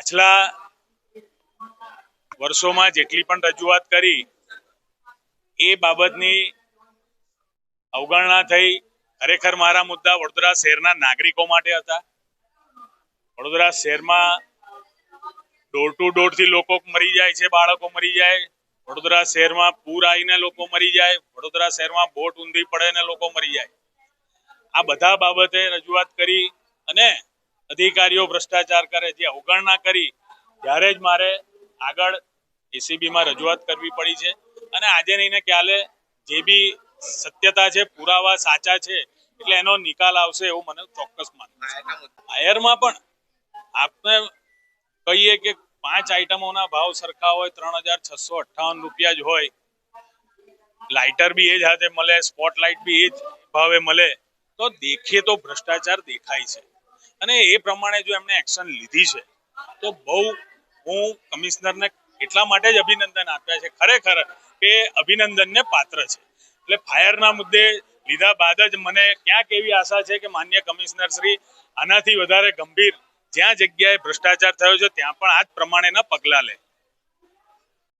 પાછલા વર્ષોમાં જેટલી પણ રજૂઆત કરી, એ બાબતની અવગણના થઈ. ખરેખર મારા મુદ્દા વડોદરા શહેરના નાગરિકો માટે હતા. વડોદરા શહેરમાં ડોર ટુ ડોરથી લોકો મરી જાય છે, બાળકો મરી જાય. વડોદરા શહેરમાં પૂર આવીને લોકો મરી જાય. વડોદરા શહેરમાં બોટ ઊંધી પડે ને લોકો મરી જાય. આ બધા બાબતે રજૂઆત કરી અને અધિકારીઓ ભ્રષ્ટાચાર કરે, જે અવગણના કરી, ત્યારે જ મારે આગળ એસીબીમાં રજૂઆત કરવી પડી છે. અને આજે નહીં કાલે જે બી સત્યતા છે, પુરાવા સાચા છે, એટલે એનો નિકાલ આવશે એવું મને ચોક્કસ માનવું હાયરમાં પણ આપને કહીએ કે પાંચ આઈટમોના ભાવ સરખા હોય, ત્રણ હજાર છસો અઠ્ઠાવન રૂપિયા જ હોય. લાઇટર બી એ જ હાથે મળે સ્પોટ લાઇટ બી એ જ ભાવે મળે. તો દેખીએ તો ભ્રષ્ટાચાર દેખાય છે. અને એ પ્રમાણે જો એમણે એક્શન લીધી છે, તો બહુ હું કમિશનરને એટલા માટે જ અભિનંદન આપ્યા છે, ખરેખર કે અભિનંદનને પાત્ર છે. એટલે ફાયરના મુદ્દે લીધા બાદ જ મને ક્યાંક એવી આશા છે કે માન્ય કમિશનર શ્રી આનાથી વધારે ગંભીર જ્યાં જગ્યાએ ભ્રષ્ટાચાર થયો છે, ત્યાં પણ આ જ પ્રમાણેના પગલાં લે.